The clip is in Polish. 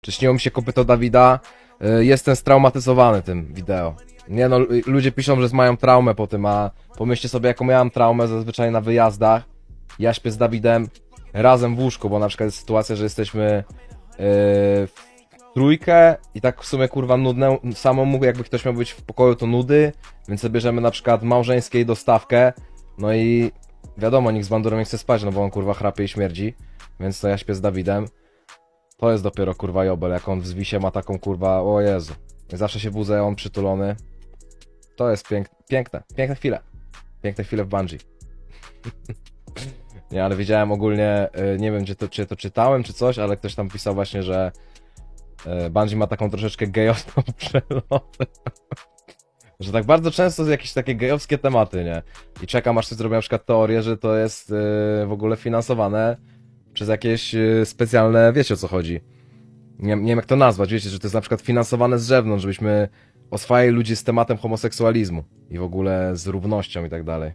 Czy mi się kopyto Dawida? Y, Jestem straumatyzowany tym wideo. Nie no, ludzie piszą, że mają traumę po tym, a pomyślcie sobie, jaką miałem traumę zazwyczaj na wyjazdach. Ja śpię z Dawidem razem w łóżku, bo na przykład jest sytuacja, że jesteśmy yy, w trójkę i tak w sumie kurwa nudne, samemu jakby ktoś miał być w pokoju to nudy, więc sobie bierzemy na przykład małżeńskiej dostawkę, no i wiadomo, nikt z bandurem nie chce spać, no bo on kurwa chrapie i śmierdzi, więc to ja śpię z Dawidem. To jest dopiero kurwa jobel, jak on w zwisie ma taką kurwa, o Jezu. Zawsze się budzę, on przytulony. To jest pięk, piękne, piękne chwile. Piękne chwile w Bungie. nie, ale widziałem ogólnie, y, nie wiem czy to, czy to czytałem czy coś, ale ktoś tam pisał właśnie, że y, Bungie ma taką troszeczkę gejowską przelotę. że tak bardzo często są jakieś takie gejowskie tematy, nie? I czekam aż ktoś zrobi na przykład teorię, że to jest y, w ogóle finansowane przez jakieś y, specjalne, wiecie o co chodzi. Nie, nie wiem jak to nazwać, wiecie, że to jest na przykład finansowane z zewnątrz, żebyśmy oswajali ludzi z tematem homoseksualizmu i w ogóle z równością i tak dalej.